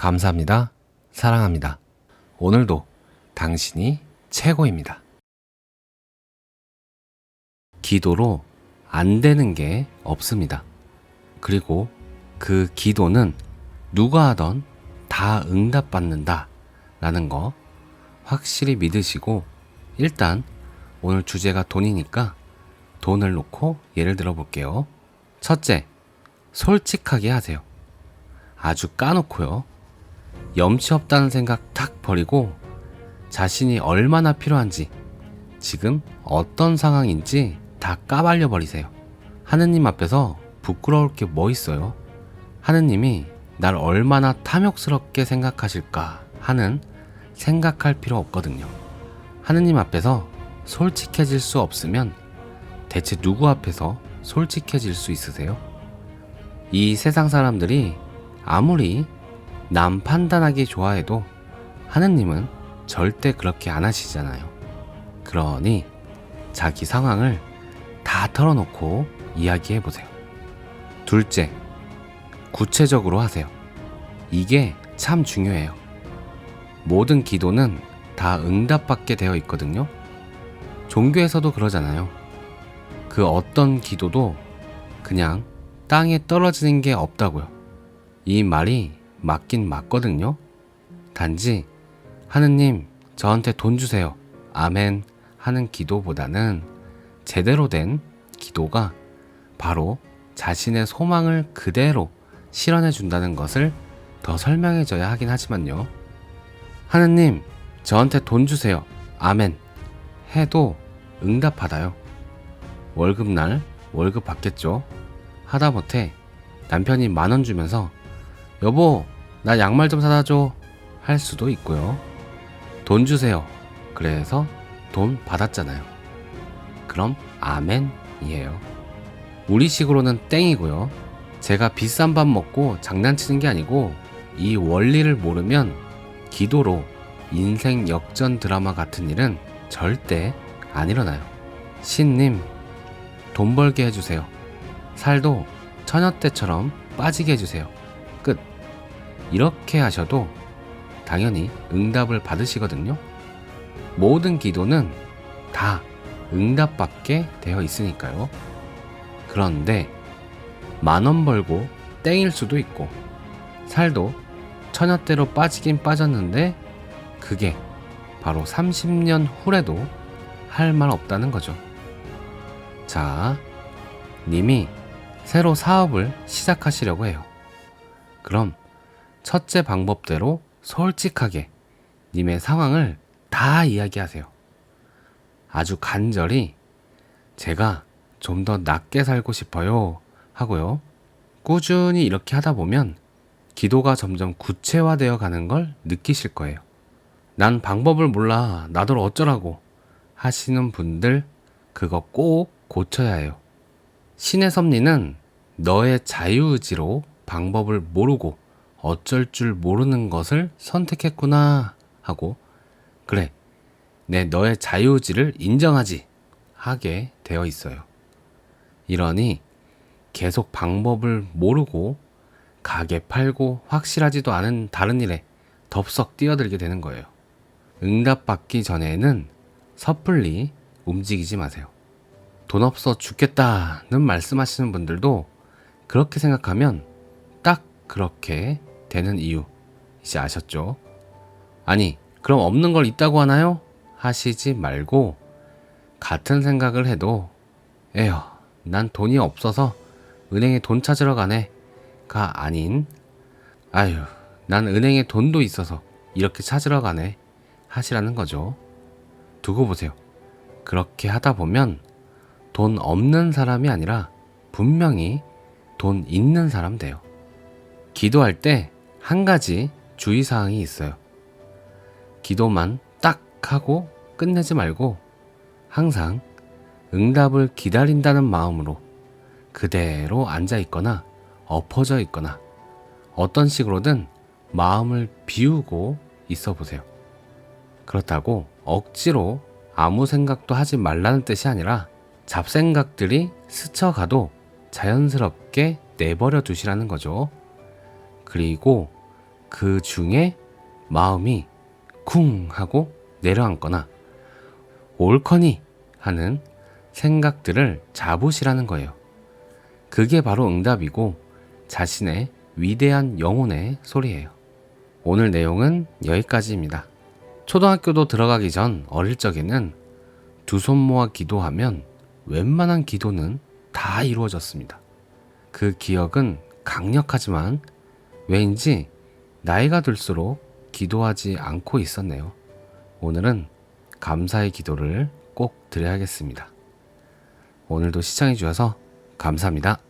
감사합니다. 사랑합니다. 오늘도 당신이 최고입니다. 기도로 안 되는 게 없습니다. 그리고 그 기도는 누가 하던 다 응답받는다 라는 거 확실히 믿으시고 일단 오늘 주제가 돈이니까 돈을 놓고 예를 들어 볼게요. 첫째, 솔직하게 하세요. 아주 까놓고요. 염치 없다는 생각 탁 버리고 자신이 얼마나 필요한지 지금 어떤 상황인지 다 까발려 버리세요. 하느님 앞에서 부끄러울 게 뭐 있어요? 하느님이 날 얼마나 탐욕스럽게 생각하실까 하는 생각할 필요 없거든요. 하느님 앞에서 솔직해질 수 없으면 대체 누구 앞에서 솔직해질 수 있으세요? 이 세상 사람들이 아무리 남 판단하기 좋아해도 하느님은 절대 그렇게 안 하시잖아요. 그러니 자기 상황을 다 털어놓고 이야기해 보세요. 둘째, 구체적으로 하세요. 이게 참 중요해요. 모든 기도는 다 응답받게 되어 있거든요. 종교에서도 그러잖아요. 그 어떤 기도도 그냥 땅에 떨어지는 게 없다고요. 이 말이 맞긴 맞거든요. 단지 하느님 저한테 돈 주세요. 아멘 하는 기도보다는 제대로 된 기도가 바로 자신의 소망을 그대로 실현해 준다는 것을 더 설명해 줘야 하긴 하지만요. 하느님 저한테 돈 주세요. 아멘 해도 응답받아요. 월급날 월급 받겠죠. 하다못해 남편이 만 원 주면서 여보 나 양말 좀 사다 줘 할 수도 있고요. 돈 주세요. 그래서 돈 받았잖아요. 그럼 아멘이에요. 우리 식으로는 땡이고요. 제가 비싼 밥 먹고 장난치는 게 아니고 이 원리를 모르면 기도로 인생 역전 드라마 같은 일은 절대 안 일어나요. 신님, 돈 벌게 해주세요. 살도 처녀 때처럼 빠지게 해주세요. 끝. 이렇게 하셔도 당연히 응답을 받으시거든요. 모든 기도는 다 응답받게 되어 있으니까요. 그런데 만 원 벌고 땡일 수도 있고 살도 때로 빠지긴 빠졌는데 그게 바로 30년 후래도 할 말 없다는 거죠. 자, 님이 새로 사업을 시작하시려고 해요. 그럼 첫째 방법대로 솔직하게 님의 상황을 다 이야기하세요. 아주 간절히 제가 좀더 낫게 살고 싶어요 하고요. 꾸준히 이렇게 하다 보면 기도가 점점 구체화되어 가는 걸 느끼실 거예요. 난 방법을 몰라. 나도 어쩌라고 하시는 분들 그거 꼭 고쳐야 해요. 신의 섭리는 너의 자유의지로 방법을 모르고 어쩔 줄 모르는 것을 선택했구나 하고 그래 내 너의 자유의지를 인정하지 하게 되어 있어요. 이러니 계속 방법을 모르고 가게 팔고 확실하지도 않은 다른 일에 덥석 뛰어들게 되는 거예요. 응답받기 전에는 섣불리 움직이지 마세요. 돈 없어 죽겠다는 말씀하시는 분들도 그렇게 생각하면 딱 그렇게 되는 이유 이제 아셨죠? 아니, 그럼 없는 걸 있다고 하나요? 하시지 말고 같은 생각을 해도 에휴, 난 돈이 없어서 은행에 돈 찾으러 가네. 가 아닌 아유, 난 은행에 돈도 있어서 이렇게 찾으러 가네. 하시라는 거죠. 두고 보세요. 그렇게 하다 보면 돈 없는 사람이 아니라 분명히 돈 있는 사람 돼요. 기도할 때 한 가지 주의사항이 있어요. 기도만 딱 하고 끝내지 말고 항상 응답을 기다린다는 마음으로 그대로 앉아 있거나 엎어져 있거나 어떤 식으로든 마음을 비우고 있어 보세요. 그렇다고 억지로 아무 생각도 하지 말라는 뜻이 아니라 잡생각들이 스쳐가도 자연스럽게 내버려 두시라는 거죠. 그리고 그 중에 마음이 쿵 하고 내려앉거나 옳거니 하는 생각들을 잡으시라는 거예요. 그게 바로 응답이고 자신의 위대한 영혼의 소리예요. 오늘 내용은 여기까지입니다. 초등학교도 들어가기 전 어릴 적에는 두 손 모아 기도하면 웬만한 기도는 다 이루어졌습니다. 그 기억은 강력하지만 왜인지 나이가 들수록 기도하지 않고 있었네요. 오늘은 감사의 기도를 꼭 드려야겠습니다. 오늘도 시청해주셔서 감사합니다.